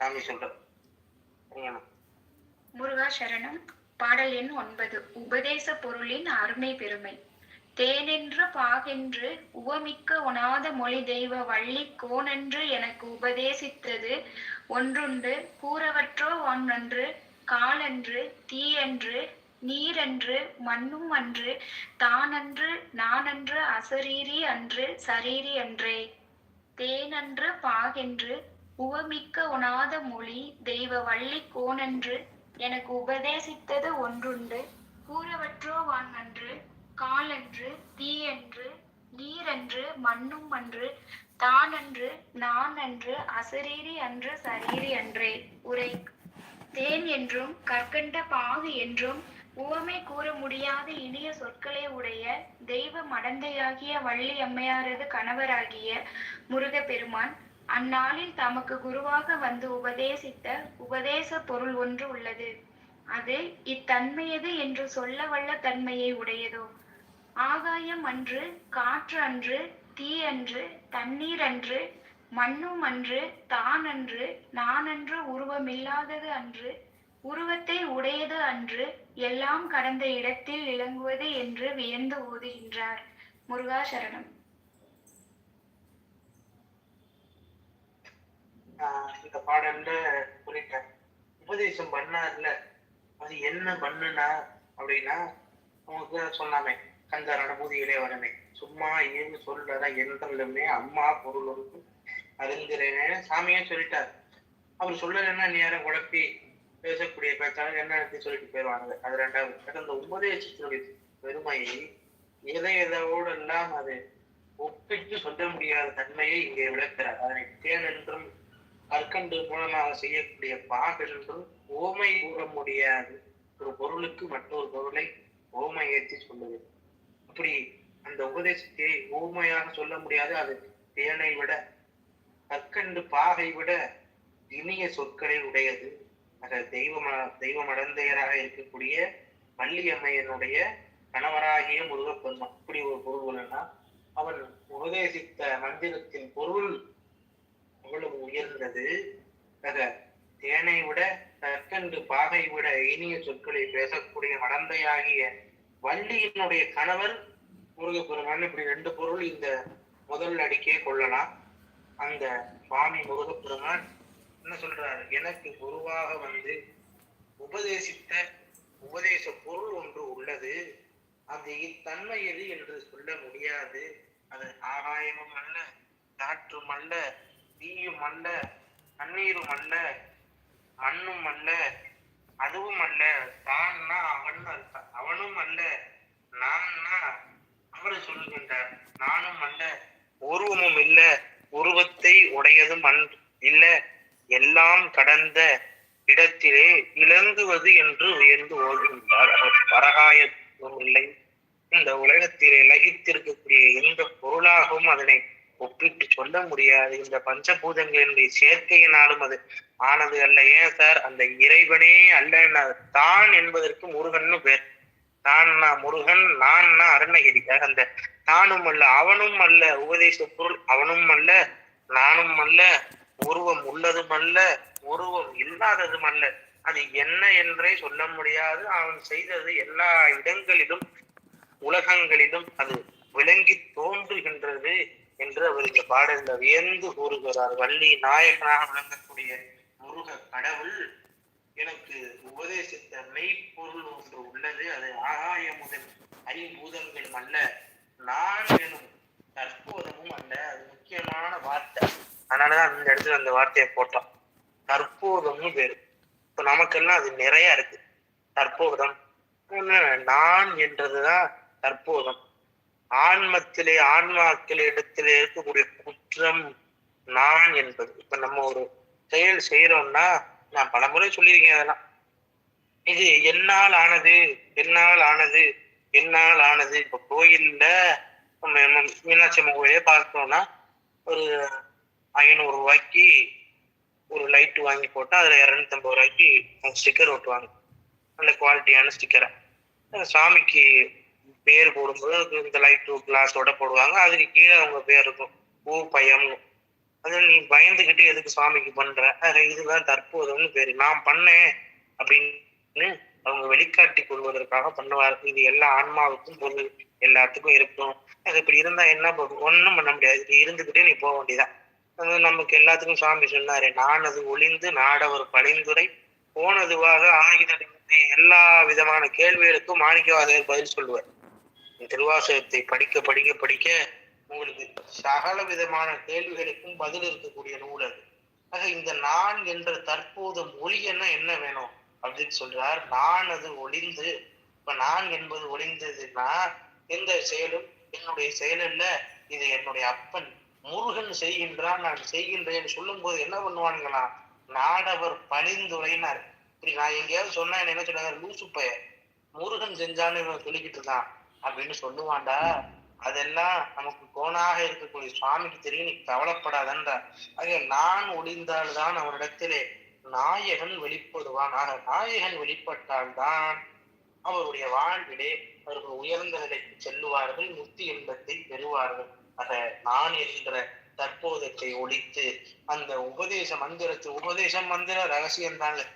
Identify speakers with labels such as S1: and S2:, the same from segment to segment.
S1: சாமி சொல்றோம் சரிங்கம்மா.
S2: முருகா சரணம். பாடல் எண் ஒன்பது. உபதேச பொருளின் அருமை பெருமை. தேனென்று பாகென்று உவமிக்க உணாத மொழி தெய்வ வள்ளி கோனென்று எனக்கு உபதேசித்தது. ஒன்றுண்டு கூறவற்றோ ஒன்றன்று காலன்று தீயன்று நீரன்று மண்ணும் அன்று தானன்று நானன்று அசரீரி அன்று சரீரி அன்றே. தேனன்று பாகென்று உவமிக்க உணாத மொழி தெய்வ வள்ளி கோனன்று எனக்கு உபதேசித்தது ஒன்றுண்டு. கூறவற்றோ வான் அன்று காலன்று தீயன்று நீரன்று மண்ணும் அன்று தானன்று நான் அன்று அசரீரி அன்று சரீரி அன்றே. உரை. தேன் என்றும் கற்கண்ட பாகு என்றும் உவமை கூற முடியாத இனிய சொற்களை உடைய தெய்வ மடந்தையாகிய வள்ளி அம்மையாரது கணவராகிய முருகப்பெருமான் அந்நாளில் தமக்கு குருவாக வந்து உபதேசித்த உபதேச பொருள் ஒன்று உள்ளது. அது இத்தன்மையது என்று சொல்ல வல்ல தன்மையை உடையதோ? ஆகாயம் அன்று காற்று அன்று தீ அன்று தண்ணீர் அன்று மண்ணும் அன்று தான் அன்று நான் அன்று உருவமில்லாதது அன்று உருவத்தை உடையது அன்று எல்லாம் கடந்த இடத்தில் இளங்குவது என்று வியந்து ஓதுகின்றார் முருகாசரணம் சரணம்
S1: ஆஹ் இந்த பாடல்ல சொல்லிட்டேன். உபதேசம் பண்ணார்ல அது என்ன பண்ணுனா அப்படின்னா அவங்க சொல்லாமே கந்தர் அனுபூதியிலே வரமே. சும்மா ஏன்னு சொல்றத என்றலுமே அம்மா பொருள் ஒன்று அறிந்திரேனே சாமியே சொல்லிட்டார். அவர் சொல்லலைன்னா நேரம் குழப்பி பேசக்கூடிய பேச்சாளர் என்ன எடுத்து சொல்லிட்டு போயிடுவாங்க அது ரெண்டாவது. அந்த உபதேசத்தினுடைய பெருமையை எதை எதோடு எல்லாம் அது ஒப்பிட்டு சொல்ல முடியாத தன்மையை இங்கே விளக்கிறார். அதனை தேன் என்றும் கற்கண்டு மூலமாக செய்யக்கூடிய பாகு என்றும் ஓமை கூற முடியாது ஒரு பொருளுக்கு மற்றொரு பொருளை ஓமை ஏற்றி சொல்லுது. அப்படி அந்த உபதேசத்தை ஓமையாக சொல்ல முடியாது அது தேனை விட கற்கண்டு பாகை விட இனிய சொற்களை உடையது. ஆக தெய்வம தெய்வம் அடந்தையராக இருக்கக்கூடிய வள்ளியம்மையனுடைய கணவராகிய முருகப்பெருமான். அப்படி ஒரு பொருள்னா அவன் உபதேசித்த மந்திரத்தின் பொருள் அவ்வளவு உயர்ந்தது. ஆக தேனை விட தற்கண்டு பாகை விட இனிய சொற்களை பேசக்கூடிய மடந்தையாகிய வள்ளியினுடைய கணவர் முருகப்பெருமான் இப்படி ரெண்டு பொருள் இந்த முதல் அடிக்கே கொள்ளலாம். அந்த சுவாமி முருகப்பெருமான் என்ன சொல்றாரு? எனக்கு குருவாக வந்து உபதேசித்த உபதேச பொருள் ஒன்று உள்ளது. அது இத்தன்மை எது என்று சொல்ல முடியாது. அது ஆகாயமும் அல்ல காற்றும் அல்ல தீயும் அல்ல தண்ணீரும் அல்ல மண்ணும் அல்ல அதுவும் அல்ல. தான்னா அவன் அவனும் அல்ல நான்னா அவரு சொல்லுகின்றார் நானும் அல்ல உருவமும் இல்ல உருவத்தை உடையதும் அன் இல்ல. எல்லாம் கடந்த இடத்திலே இலங்குவது என்று உயர்ந்து ஓடுகின்றார் பரகாயத்தும் இல்லை. இந்த உலகத்திலே லகித்திருக்கக்கூடிய எந்த பொருளாகவும் அதனை ஒப்பிட்டு சொல்ல முடியாது. இந்த பஞ்சபூதங்களினுடைய சேர்க்கையினாலும் அது ஆனது அல்ல. ஏன் சார்? அந்த இறைவனே அல்ல தான் என்பதற்கு முருகன் பேர். தான்னா முருகன் நான்னா அருணகிரி. அந்த தானும் அல்ல அவனும் அல்ல. உபதேச பொருள் அவனும் அல்ல நானும் அல்ல உருவம் உள்ளதும் அல்ல உருவம் இல்லாததும் அல்ல. அது என்ன என்றே சொல்ல முடியாது. அவன் செய்தது எல்லா இடங்களிலும் உலகங்களிலும் அது விளங்கி தோன்றுகின்றது. என்று அவர் இந்த பாடல்ல வியந்து கூறுகிறார். வள்ளி நாயகனாக விளங்கக்கூடிய முருக கடவுள் எனக்கு உபதேசித்த மெய்ப்பொருள் ஒன்று உள்ளது. அது ஆகாய முதல் ஐம்பூதங்களும் அல்ல நான் எனும் தற்போதமும் அல்ல. அது முக்கியமான வார்த்தை. அதனாலதான் அந்த இடத்துல அந்த வார்த்தையை போட்டோம் தற்போதம்னு பேரு. இப்ப நமக்கெல்லாம் அது நிறைய இருக்கு. தற்போதம் நான் என்றதுதான் தற்போதம் ஆன்மத்திலே ஆன்மாக்களே இடத்திலே இருக்கக்கூடிய குற்றம் நான் என்பது. இப்ப நம்ம ஒரு செயல் செய்யறோம்னா நான் பலமுறை சொல்லியிருக்கேன் அதெல்லாம். இது என்னால் ஆனது என்னால் ஆனது என்னால் ஆனது. இப்ப கோயில்ல நம்ம மீனாட்சி அம்மன் கோயிலே பார்த்தோம்னா ஒரு ஐநூறு ரூபாய்க்கு ஒரு லைட் வாங்கி போட்டால் அதில் இரநூத்தம்பது ரூபாய்க்கு ஸ்டிக்கர் ஒட்டுவாங்க. நல்ல குவாலிட்டியான ஸ்டிக்கரை சாமிக்கு பேர் போடும்போது அதுக்கு இந்த லைட் கிளாஸோட போடுவாங்க. அதுக்கு கீழே அவங்க பேர் இருக்கும். பூ பயம் அது நீ பயந்துகிட்டு எதுக்கு சுவாமிக்கு பண்ற? இதுதான் தற்போதுன்னு பேரு. நான் பண்ணேன் அப்படின்னு அவங்க வெளிக்காட்டி கொள்வதற்காக பண்ணுவார். இது எல்லா ஆன்மாவுக்கும் பொருள். எல்லாத்துக்கும் இருக்கும். அது இப்படி இருந்தா என்ன பண்ணும் ஒன்றும் பண்ண முடியாது. இப்படி இருந்துகிட்டே நீ போக வேண்டியதான் அது நமக்கு எல்லாத்துக்கும் சுவாமி சொன்னாரு நான் அது ஒளிந்து நாடவர் பழிந்துரை போனதுவாக ஆகினது எல்லா விதமான கேள்விகளுக்கும் மாணிக்கவாசகர் பதில் சொல்லுவார். திருவாசகத்தை படிக்க படிக்க படிக்க உங்களுக்கு சகல விதமான கேள்விகளுக்கும் பதில் இருக்கக்கூடிய நூல் அது. ஆக இந்த நான் என்ற தற்போது மொழி என்ன என்ன வேணும் அப்படின்னு சொல்றார். நான் அது ஒளிந்து இப்ப நான் என்பது ஒளிந்ததுன்னா எந்த செயலும் என்னுடைய செயல் அல்ல இது என்னுடைய அப்பன் முருகன் செய்கின்றான் நான் செய்கின்றேன் சொல்லும் போது என்ன பண்ணுவானுங்களா நாடவர் பணிந்துரைனார் இப்படி நான் எங்கேயாவது சொன்னா என்ன என்ன சொன்னாங்க லூசு பைய முருகன் செஞ்சான்னு இவன் சொல்லிக்கிட்டு இருந்தான் அப்படின்னு சொல்லுவான்டா. அதெல்லாம் நமக்கு கோணாக இருக்கக்கூடிய சுவாமிக்கு தெரியும். நீ கவலைப்படாதன்றா ஆக நான் ஒளிந்தால்தான் அவரிடத்திலே நாயகன் வெளிப்படுவான். ஆக நாயகன் வெளிப்பட்டால்தான் அவருடைய வாழ்விலே அவர்கள் உயர்ந்த நிலைக்கு செல்லுவார்கள் முக்தி இன்பத்தை பெறுவார்கள். ஆக நான் என்ற தற்போதத்தை ஒழித்து அந்த உபதேச மந்திரத்தை உபதேசம் மந்திர ரகசியம் தாங்க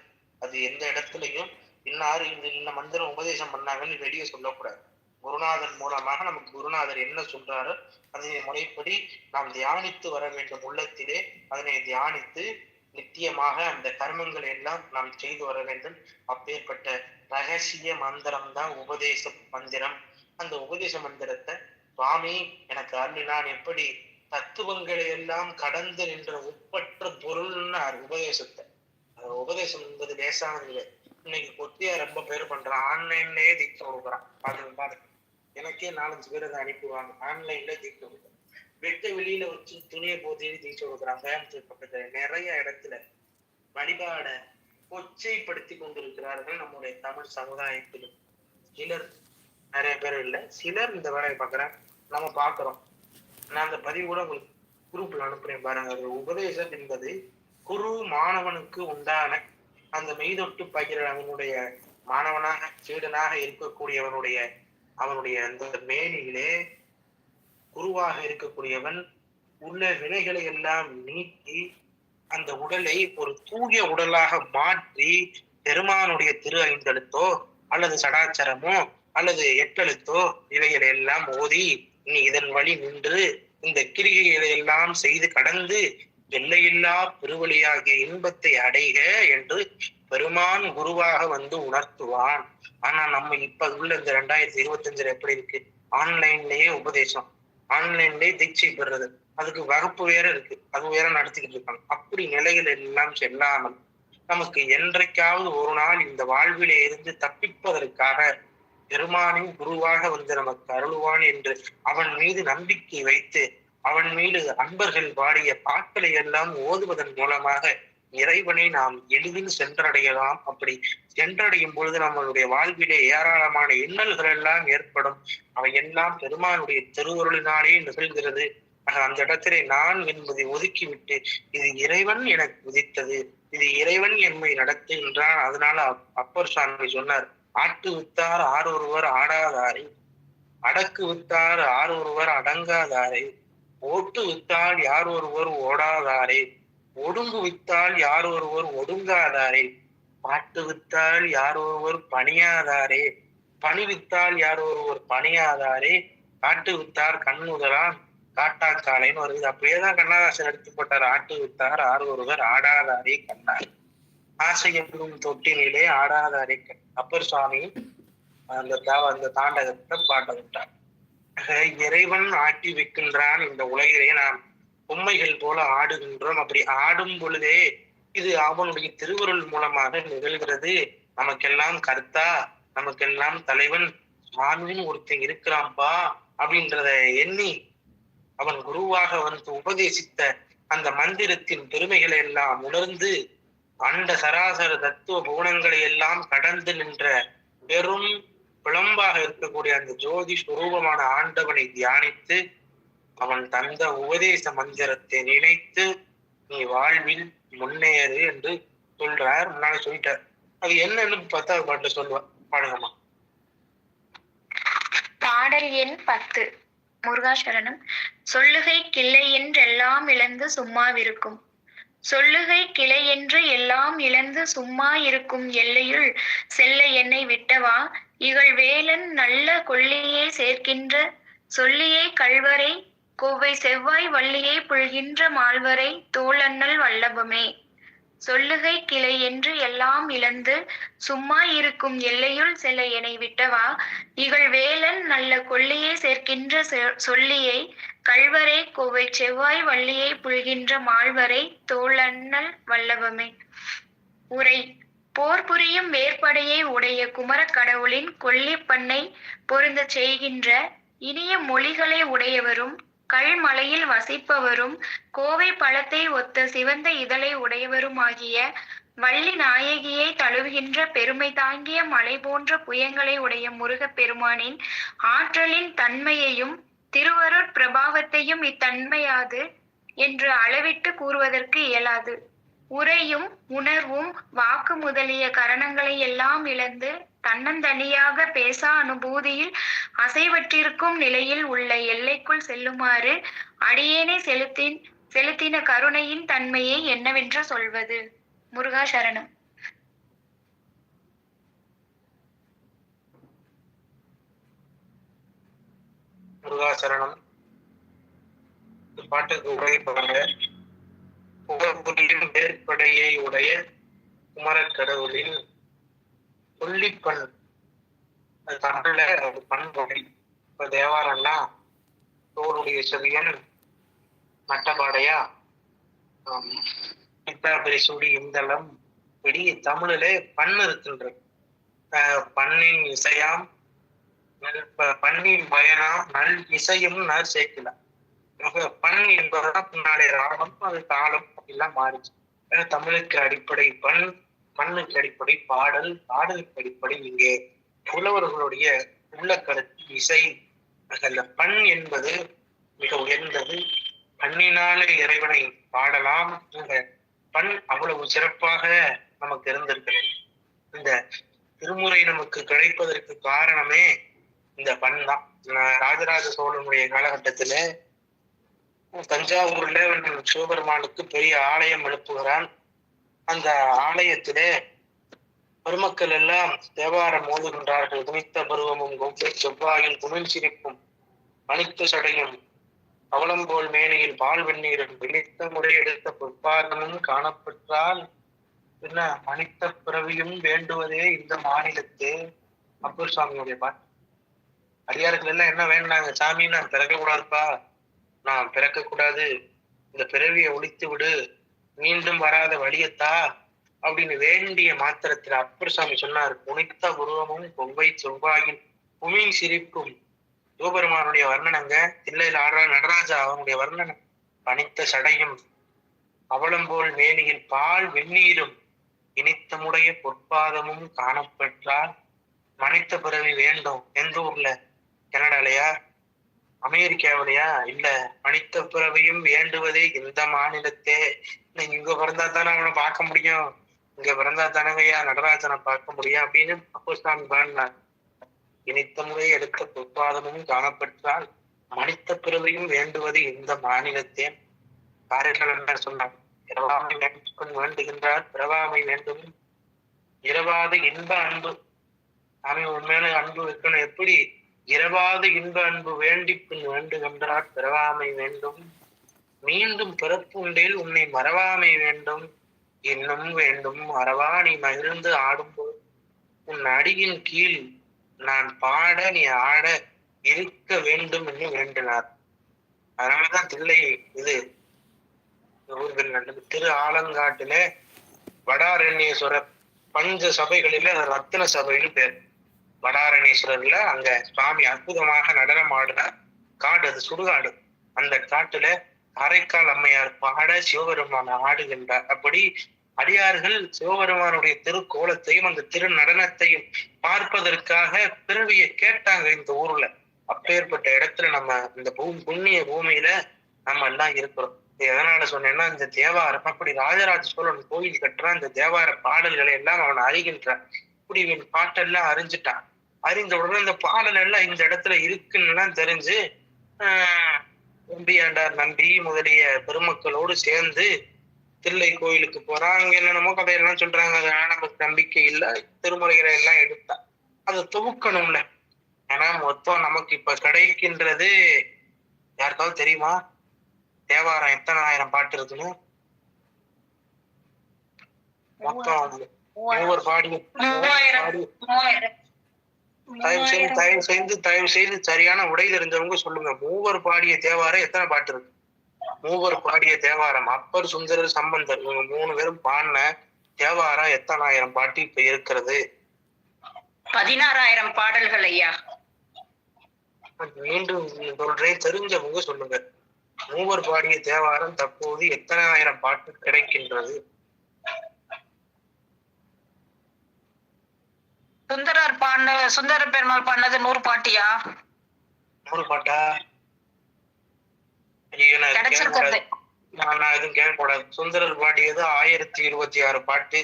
S1: அது எந்த இடத்துலையும் இன்னாரு இந்த மந்திரம் உபதேசம் பண்ணாங்கன்னு வெளியே சொல்லக்கூடாது. குருநாதன் மூலமாக நமக்கு குருநாதர் என்ன சொல்றாரோ அதனை முறைப்படி நாம் தியானித்து வர வேண்டும் உள்ளத்திலே. அதனை தியானித்து நித்தியமாக அந்த கர்மங்களை எல்லாம் நாம் செய்து வர வேண்டும். அப்பேற்பட்ட ரகசிய மந்திரம் தான் உபதேச மந்திரம். அந்த உபதேச மந்திரத்தை சுவாமி எனக்கு அருளினான் எப்படி? தத்துவங்களை எல்லாம் கடந்து நின்ற உட்பற்ற பொருள்னு உபதேசத்தை. அந்த உபதேசம் என்பது லேசானது இல்லை. இன்னைக்கு கொத்தியா ரொம்ப பேர் பண்றான் ஆன்லைன்லயே தீட்சை கொடுக்குறான். பாருங்க பாருங்க. எனக்கே நாலஞ்சு பேர் அதை அனுப்பிடுவாங்க. ஆன்லைன்ல தீட்சை கொடுக்குறாங்க வெட்ட வெளியில வச்சு துணியை போத்தி தீட்சை கொடுக்குறாங்க கோயம்புத்தூர் பக்கத்துல நிறைய இடத்துல வழிபாட கொச்சைப்படுத்தி கொண்டிருக்கிறார்கள் நம்முடைய தமிழ் சமுதாயத்திலும். சிலர் நிறைய பேர் இல்லை. சிலர் இந்த வேலையை பார்க்குறேன் நம்ம பார்க்குறோம். நான் அந்த பதிவு கூட உங்களுக்கு குரூப்ல அனுப்புறேன் பாருங்க. அது உபதேசம் என்பது குரு மாணவனுக்கு உண்டான அந்த மெய்தொட்டு பகிர அவனுடைய மாணவனாக சீடனாக இருக்கக்கூடியவனுடைய அவனுடைய அந்த மேனியிலே குருவாக இருக்கக்கூடியவன் உள்ள வினைகளை எல்லாம் நீக்கி அந்த உடலை ஒரு தூய உடலாக மாற்றி பெருமானுடைய திரு ஐந்தெழுத்தோ அல்லது சடாச்சரமோ அல்லது எட்டெழுத்தோ இவைகளை எல்லாம் ஓதி நீ இதன் வழி நின்று இந்த கிரிகைகளை எல்லாம் செய்து கடந்து எல்லையில்லா பெருவழியாகிய இன்பத்தை அடைக என்று பெருமான் குருவாக வந்து உணர்த்துவான். ஆனா நம்ம இப்ப உள்ள இந்த ரெண்டாயிரத்தி இருபத்தி அஞ்சுல எப்படி இருக்கு? ஆன்லைன்லயே உபதேசம். ஆன்லைன்லயே தீட்சை பெறுறது. அதுக்கு வகுப்பு வேற இருக்கு. அது வேற நடத்திக்கிட்டு இருக்காங்க. அப்படி நிலைகள் எல்லாம் செல்லாமல் நமக்கு என்றைக்காவது ஒரு நாள் இந்த வாழ்விலே இருந்து தப்பிப்பதற்காக பெருமானின் குருவாக வந்து நமக்கு அருளுவான் என்று அவன் மீது நம்பிக்கை வைத்து அவன் மீது அன்பர்கள் பாடிய பாட்களை எல்லாம் ஓதுவதன் மூலமாக இறைவனை நாம் எளிதில் சென்றடையலாம். அப்படி சென்றடையும் பொழுது நம்மளுடைய வாழ்விலே ஏராளமான இன்னல்கள் எல்லாம் ஏற்படும். அவை எல்லாம் பெருமானுடைய திருவருளினாலே நிகழ்கிறது. அந்த இடத்திலே நான் என்பதை ஒதுக்கிவிட்டு இது இறைவன் எனக்கு விதித்தது இது இறைவன் என்மை நடத்துகின்றான் அதனால அப்- அப்பர் சாமி சொன்னார் ஆட்டு வித்தார் ஆர் ஒருவர் ஆடாதாரை. அடக்கு வித்தார் ஆர் ஒருவர் அடங்காதாரை. ஓட்டு வித்தால் யார் ஒருவர் ஓடாதாரே? ஒடுங்கு வித்தால் யார் ஒருவர் ஒடுங்காதாரே? பாட்டு வித்தால் யார் ஒருவர் பணியாதாரே? பணி வித்தால் யார் ஒருவர் பணியாதாரே? காட்டு வித்தார் கண்ணுதலான் காட்டாக்காலைன்னு வருது. அப்படியேதான் கண்ணதாசன் எடுத்து போட்டார். ஆட்டு வித்தார் ஆர் ஒருவர் ஆடாதாரே கண்ணார் ஆசை என்னும் தொட்டிலே ஆடாதாரே கண். அப்பர் சுவாமி அந்த அந்த தாண்டகத்தை பாட்ட விட்டார். இறைவன் ஆட்டி வைக்கின்றான் இந்த உலகிலே. நாம் பொம்மைகள் போல ஆடுகின்றோம். அப்படி ஆடும் பொழுதே இது அவனுடைய திருவருள் மூலமாக நிகழ்கிறது. நமக்கெல்லாம் கர்த்தா நமக்கெல்லாம் தலைவன் சுவாமின்னு ஒருத்தன் இருக்கிறான்பா அப்படின்றத எண்ணி அவன் குருவாக வந்து உபதேசித்த அந்த மந்திரத்தின் பெருமைகளை எல்லாம் உணர்ந்து அண்ட சராசர தத்துவ குணங்களை எல்லாம் கடந்து நின்ற பெரும் பிளம்பாக இருக்கக்கூடிய அந்த ஜோதி சுரூபமான ஆண்டவனை தியானித்து அவன் தந்த உபதேச மந்திரத்தை நினைத்து நீ வாழ்வில் முன்னேறு என்று சொல்றார். முன்னாடி சொல்லிட்டார். அது என்னன்னு பத்தாவது பாட்டுல சொல்லுவார் பாடுங்கம்மா
S2: பாடல் எண் பத்து. முருகாசரணம். சொல்லுகை கிளை என்றெல்லாம் இழந்து சும்மாவிருக்கும். சொல்லுகை கிளை என்று எல்லாம் இழந்து சும்மா இருக்கும் எல்லையுள் செல்ல என்னை விட்டவா? இகழ் வேலன் நல்ல கொள்ளியே சேர்க்கின்ற சொல்லியே கள்வரை கோவை செவ்வாய் வள்ளியே புல்கின்ற மால்வரை தோளண்ணல் வல்லபமே. சொல்லுகை கிளை என்று எல்லாம் இழந்து சும்மா இருக்கும் எல்லையுள் செல்ல என்னை விட்டவா? இகள் வேலன் நல்ல கொள்ளியே சேர்க்கின்ற சொல்லியை கள்வரை கோவை செவ்வாய் வள்ளியை புல்கின்ற மால்வரை தோளண்ணல் வல்லபமே. உரை. போர் புரியும் வேற்படையை உடைய குமரக் கடவுளின் கொல்லிப்பண்ணை பொருந்த பொருந்தச் செய்கின்ற இனிய மொழிகளை உடையவரும் கல்மலையில் வசிப்பவரும் கோவை பழத்தை ஒத்த சிவந்த இதழை உடையவருமாகிய வள்ளி நாயகியை தழுவுகின்ற பெருமை தாங்கிய மலை போன்ற புயங்களை உடைய முருகப் பெருமானின் ஆற்றலின் தன்மையையும் திருவருட் பிரபாவத்தையும் இத்தன்மையாது என்று அளவிட்டு கூறுவதற்கு இயலாது. உரையும் உணர்வும் வாக்கு முதலிய கரணங்களை எல்லாம் இழந்து தன்னந்தனியாக பேசா அனுபூதியில் அசைவற்றிருக்கும் நிலையில் உள்ள எல்லைக்குள் செல்லுமாறு அடியேனை செலுத்தின் செலுத்தின கருணையின் தன்மையை என்னவென்று சொல்வது? முருகா சரணம்.
S1: முருகா சரணம். பாட்டுக்கு உரை பாருங்க. புகழ்புரியும் வேற்படையை உடைய குமரக்கடவுளின் சொல்லிப்பண் அது தமிழ்ல அது இப்ப தேவாரம்னா தோளுடைய செவியன் மட்டப்பாடையா? பித்தாபரி சுடி இந்தளம் இப்படி தமிழிலே பண் இருக்கின்றது பண்ணின் இசையாம் நல் பண்ணின் பயனாம் நல் இசையும் நல் சேர்க்கலாம் பண் என்பதுதான் பின்னாலே ராகம் அது தாளம் அப்படிலாம் மாறிச்சு. தமிழுக்கு அடிப்படை பண் மண்ணுக்கு அடிப்படை பாடல் பாடலுக்கு அடிப்படை இங்கே புலவர்களுடைய உள்ள கருத்து இசை. அந்த பண் என்பது மிக உயர்ந்தது. பண்ணினாலே இறைவனை பாடலாம் இந்த பண் அவ்வளவு சிறப்பாக நமக்கு இருந்திருக்கிறது. இந்த திருமுறை நமக்கு கிடைப்பதற்கு காரணமே இந்த பண் தான். ராஜராஜ சோழனுடைய காலகட்டத்துல தஞ்சாவூர்ல சிவபெருமானுக்கு பெரிய ஆலயம் எழுப்புகிறான். அந்த ஆலயத்திலே பெருமக்கள் எல்லாம் தேவாரம் மோதுகின்றார்கள் துணித்த பருவமும் கொம்பை செவ்வாயில் துணில் சிரிப்பும் மணித்த சடையும் அவலம்போல் மேனையில் பால் வெந்நீரும் விழித்த முறையெடுத்த பொற்பாதமும் காணப்பெற்றால் என்ன? மனித பிறவியும் வேண்டுவதே இந்த மாநிலத்தே. அப்பூர் சுவாமியுடைய பாட்டு. அடியார்கள் எல்லாம் என்ன வேண்டாங்க சாமி நான் பிறக்க கூடாதுப்பா நான் பிறக்க கூடாது இந்த பிறவியை ஒழித்து விடு மீண்டும் வராத வழியத்தா? அப்படின்னு வேண்டிய மாத்திரத்தில் அப்பர் சாமி சொன்னார். புனித்த உருவமும் பொங்கை செவ்வாயின் உமி சிரிப்பும். சிவபெருமானுடைய வர்ணனங்க தில்லையில் ஆடுற நடராஜா அவனுடைய வர்ணனம் பனித்த சடையும் அவளம்போல் மேனியில் பால் வெந்நீரும். இனித்தமுடைய பொற்பாதமும் காணப்பெற்றால் மனித பிறவி வேண்டும். எந்த ஊர்ல? கனடாலையா? அமெரிக்காவிலையா இல்ல மனித பிறவையும் வேண்டுவதே இந்த மாநிலத்தே. இங்க பிறந்தா தானே அவனை பார்க்க முடியும். இங்க பிறந்தா தானங்கய்யா நடராஜனை பார்க்க முடியும் அப்படின்னு அப்போஸ்தாமி பாடினார். இனித்த முறை எடுத்த பொற்பாதமும் காணப்பட்டால் மனித பிறவியும் வேண்டுவது இந்த மாநிலத்தே. காரைக்கால் என்ன சொன்னார்? இரவாமை வேண்டுகின்றார் பிறவாமை வேண்டும் இரவாத இன்ப அன்பு. சாமி உண்மையான அன்பு வைக்கணும். எப்படி? இரவாது இன்ப அன்பு வேண்டி பின் வேண்டுகின்றார் பிறவாமை வேண்டும். மீண்டும் பிறப்புண்டில் உன்னை மறவாமை வேண்டும். இன்னும் வேண்டும். மறவா நீ மகிழ்ந்து ஆடும்போது உன் அடியின் கீழ் நான் பாட நீ ஆட இருக்க வேண்டும் என்று வேண்டினார். அதனாலதான் தில்லை இது நல்லது திரு ஆலங்காட்டிலே வடாரண்யேஸ்வரர் பஞ்ச சபைகளில ரத்தின சபைன்னு பேர். வடாரணேஸ்வரர்ல அங்க சுவாமி அற்புதமாக நடனம் ஆடினார் காடு அது சுடுகாடு. அந்த காட்டுல அரைக்கால் அம்மையார் பாட சிவபெருமான ஆடுகின்றார். அப்படி அடியார்கள் சிவபெருமானுடைய திருக்கோலத்தையும் அந்த திரு நடனத்தையும் பார்ப்பதற்காக பிறவியை கேட்டாங்க இந்த ஊர்ல. அப்பேற்பட்ட இடத்துல நம்ம இந்த பூமி புண்ணிய பூமியில நம்ம எல்லாம் இருக்கிறோம். எதனால சொன்னேன்னா இந்த தேவாரம் அப்படி ராஜராஜ சோழன் கோயில் கட்டுறான் இந்த தேவார பாடல்களை எல்லாம் அவன் அறிகின்றான். இப்படி இவன் பாட்டெல்லாம் அறிஞ்சிட்டான். அறிந்த உடனே இந்த பாடல் எல்லாம் இந்த இடத்துல இருக்குன்னு தெரிஞ்சு நம்பியாண்டார் நம்பி முதலிய பெருமக்களோடு சேர்ந்து தில்லை கோயிலுக்கு போறான் அங்க என்னென்னமோ கதையெல்லாம் சொல்றாங்க. அதனால நமக்கு நம்பிக்கை இல்ல திருமுறைகளை எல்லாம் எடுத்தா. அதை தொகுக்கணும்ல ஏன்னா மொத்தம் நமக்கு இப்ப கிடைக்கின்றது யாருக்காவது தெரியுமா? தேவாரம் எத்தனை ஆயிரம் பாட்டு இருக்குன்னு? மொத்தம் மூவர் பாடி. தயவு செய்து தயவு செய்து தயவு செய்து சரியான உடையில இருந்தவங்க சொல்லுங்க. மூவர் பாடிய தேவாரம் எத்தனை பாட்டு இருக்கு? மூவர் பாடிய தேவாரம். அப்பர் சுந்தரர் சம்பந்தர். இவங்க மூணு பேரும் பாடின தேவாரம் எத்தனாயிரம் பாட்டு இப்ப இருக்கிறது?
S3: பதினாறாயிரம் பாடல்கள் ஐயா.
S1: மீண்டும் சொல்றேன் தெரிஞ்சவங்க சொல்லுங்க. மூவர் பாடிய தேவாரம் தற்போது எத்தனை ஆயிரம் பாட்டு கிடைக்கின்றது?
S3: சுந்தரர் பாடின சுந்தர பெருமாள் பாடினது நூறு பாட்டியா?
S1: நூறு பாட்டா?
S3: கிடைச்சிருக்கிறது.
S1: நான் எதுவும் கேட்கக்கூடாது சுந்தரர் பாடியது ஆயிரத்தி இருபத்தி ஆறு பாட்டு.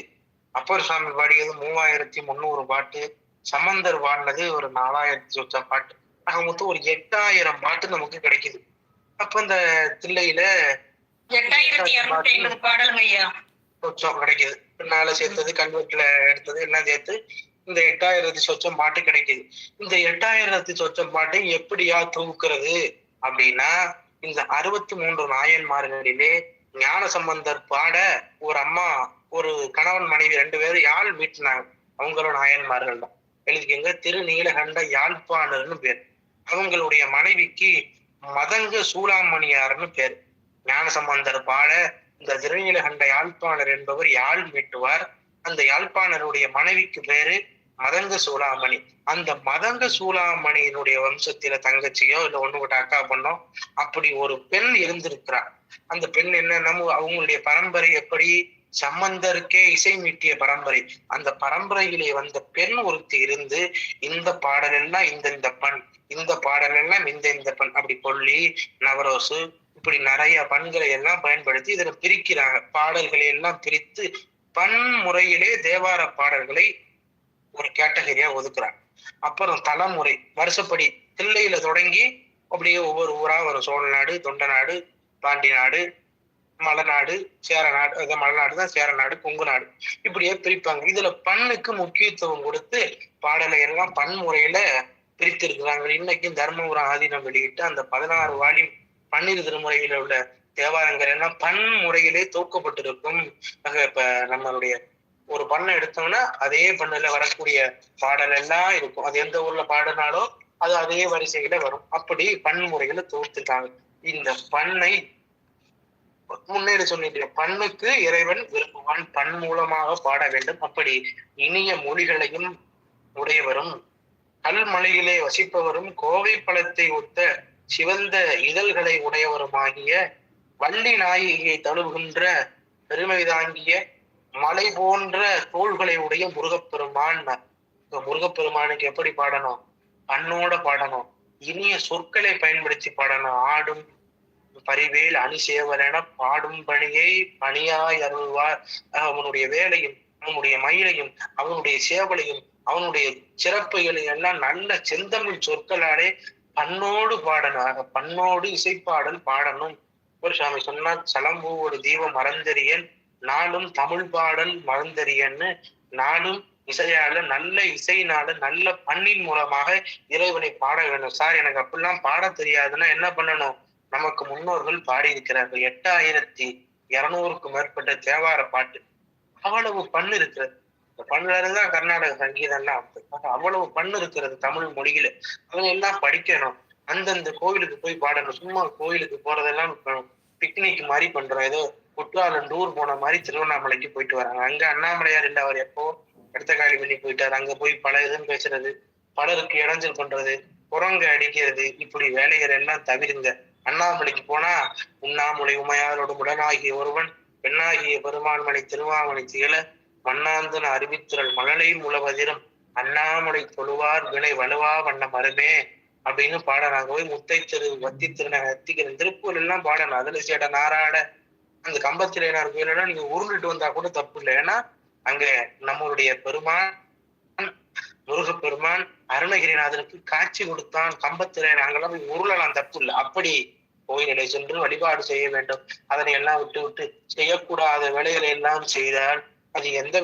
S1: அப்பர் சுவாமி பாடியது மூவாயிரத்தி முந்நூறு பாட்டு. சம்பந்தர் பாடினது ஒரு நாலாயிரத்தி சொச்ச பாட்டு. ஆக மொத்தம் ஒரு எட்டாயிரம் பாட்டு நமக்கு கிடைக்குது. அப்ப இந்த தில்லையில
S3: எட்டாயிரத்தி இருநூத்தி ஐம்பது பாடல்கள் ஐயா.
S1: சொச்சம் கிடைக்குது. பின்னால சேர்த்தது கல்வெட்டுல எடுத்தது எல்லாம் சேர்த்து இந்த எட்டாயிரத்தி சொச்சம் பாட்டு கிடைக்குது. இந்த எட்டாயிரத்தி சொச்சம் பாட்டை எப்படியா தொகுக்கிறது அப்படின்னா இந்த அறுபத்தி மூன்று நாயன்மார்களிலே ஞான சம்பந்தர் பாட ஒரு அம்மா ஒரு கணவன் மனைவி ரெண்டு பேரும் யாழ் மீட்டினாங்க அவங்களோட நாயன்மார்கள் தான் எழுதிக்கங்க திருநீலகண்ட யாழ்ப்பாணர்னு பேர். அவங்களுடைய மனைவிக்கு மதங்க சூளாமணியார்னு பேர். ஞான சம்பந்தர் பாட இந்த திருநீலகண்ட யாழ்ப்பாணர் என்பவர் யாழ் மீட்டுவார். அந்த யாழ்ப்பாணருடைய மனைவிக்கு பேரு மதங்க சூளாமணி. அந்த மதங்க சூளாமணியினுடைய வம்சத்தில தங்கச்சியோ இல்ல ஒண்ணு கூட அக்கா பொண்ணோ அப்படி ஒரு பெண் இருந்திருக்கிறா. அந்த பெண் என்ன நம்ம அவங்களுடைய பரம்பரை எப்படி? சம்பந்தருக்கே இசை மீட்டிய பரம்பரை. அந்த பரம்பரையிலே வந்த பெண் ஒருத்தி இருந்து இந்த பாடலெல்லாம் இந்த இந்த பண் இந்த பாடலெல்லாம் இந்த இந்த பண் அப்படி கொல்லி நவரோசு இப்படி நிறைய பண்களை எல்லாம் பயன்படுத்தி இதுல பிரிக்கிறாங்க. பாடல்களை எல்லாம் பிரித்து பன்முறையிலே தேவார பாடல்களை ஒரு கேட்டகரியா ஒதுக்குறாங்க. அப்புறம் தலைமுறை வருஷப்படி தில்லையில தொடங்கி அப்படியே ஒவ்வொரு ஊரா வரும் சோழ நாடு தொண்ட நாடு பாண்டி நாடு மலைநாடு சேர நாடு அதான் மலைநாடு தான் சேர நாடு கொங்கு நாடு இப்படியே பிரிப்பாங்க. இதுல பண்ணுக்கு முக்கியத்துவம் கொடுத்து பாடலை எல்லாம் பன்முறையில பிரித்திருக்கிறாங்க. இன்னைக்கும் தர்மபுரம் ஆதீனம் வெளியிட்டு அந்த பதினாறு வாலி பன்னிரு திருமுறையில உள்ள தேவாரங்கள் எல்லாம் பன்முறையிலே தோக்கப்பட்டிருக்கும். இப்ப நம்மளுடைய ஒரு பண்ணை எடுத்தோம்னா அதே பண்ணுல வரக்கூடிய பாடல் எல்லாம் இருக்கும். அது எந்த ஊர்ல பாடினாலோ அது அதே வரிசையில வரும். அப்படி பன்முறையில தொகுத்துட்டாங்க இந்த பண்ணை முன்னேறி சொல்லிட்டு பண்ணுக்கு இறைவன் விரும்புவான். பண் மூலமாக பாட வேண்டும். அப்படி இனிய மொழிகளையும் உடையவரும் கல்மலையிலே வசிப்பவரும் கோவை பழத்தை ஒத்த சிவந்த இதழ்களை உடையவருமாகிய வள்ளி நாயகியை தழுவுகின்ற பெருமை தாங்கிய மலை போன்ற தோள்களை உடைய முருகப்பெருமான் முருகப்பெருமானுக்கு எப்படி பாடணும்? அண்ணோட பாடணும். இனிய சொற்களை பயன்படுத்தி பாடணும். ஆடும் பரிவேல் அணிசேவரென பாடும் பணியை பணியாய் அருள்வார். அவனுடைய வேலையும் அவனுடைய மயிலையும் அவனுடைய சேவலையும் அவனுடைய சிறப்புகளையும் எல்லாம் நல்ல செந்தமிழ் சொற்களாலே பண்ணோடு பாடணும். ஆக பண்ணோடு இசைப்பாடல் பாடணும். ஒரு சாமி சலம்பு ஒரு தீபம் மறந்தறியன் நாளும் தமிழ் பாடல் மறந்தறியன்னு நாளும் இசையால நல்ல இசையினால நல்ல பண்ணின் மூலமாக இறைவனை பாட வேண்டும். சார் எனக்கு அப்படிலாம் பாட தெரியாதுன்னா என்ன பண்ணணும்? நமக்கு முன்னோர்கள் பாடி இருக்கிறார்கள் எட்டாயிரத்தி இருநூறுக்கும் மேற்பட்ட தேவார பாட்டு. அவ்வளவு பண்ணு இருக்கிறது. இந்த பண்ணுல இருந்தா கர்நாடக சங்கீதம்லாம் வந்து அவ்வளவு பண்ணு இருக்கிறது தமிழ் மொழியில. அவங்க எல்லாம் படிக்கணும். அந்தந்த கோவிலுக்கு போய் பாடணும். சும்மா கோவிலுக்கு போறதெல்லாம் பிக்னிக் மாதிரி பண்றோம். ஏதோ குற்றாலம் டூர் போன மாதிரி திருவண்ணாமலைக்கு போயிட்டு வராங்க. அங்க அண்ணாமலையார் இல்ல அவர் எப்போ அடுத்த காலி பண்ணி போயிட்டாரு. அங்க போய் பல இதுன்னு பேசுறது பலருக்கு இடைஞ்சல் பண்றது குரங்கு அடிக்கிறது இப்படி வேலைகள் எல்லாம் தவிருங்க. அண்ணாமலைக்கு போனா உண்ணாமலை உமையாரோடு உடனாகிய ஒருவன் பெண்ணாகிய பெருமான்மலை திருவாமலை திகழ மண்ணாந்தன் அறிவித்திரள் மழலையும் முழவதிரும் அண்ணாமலை தொழுவார் வினை வலுவா வண்ண மருமே. அப்படின்னு பாடுறாங்க போய் முத்தை திரு வத்தி திருநகர் அத்திக்கிறேன் திருப்பூர் எல்லாம் பாடணும் அதுல சேட நாராட அந்த கம்பத்திரையனார் கோயிலெல்லாம் நீங்க உருண்டுட்டு வந்தா கூட தப்பு இல்லை. ஏன்னா அங்க நம்மளுடைய பெருமான் முருகப்பெருமான் அருணகிரிநாதனுக்கு காட்சி கொடுத்தான் கம்பத்திலே நாங்களாம் போய் உருளலாம். தப்பு இல்லை. அப்படி கோயிலை சென்று வழிபாடு செய்ய வேண்டும். அதனை எல்லாம் விட்டு விட்டு செய்யக்கூடாத வேலைகளை எல்லாம் செய்தால் அது எந்த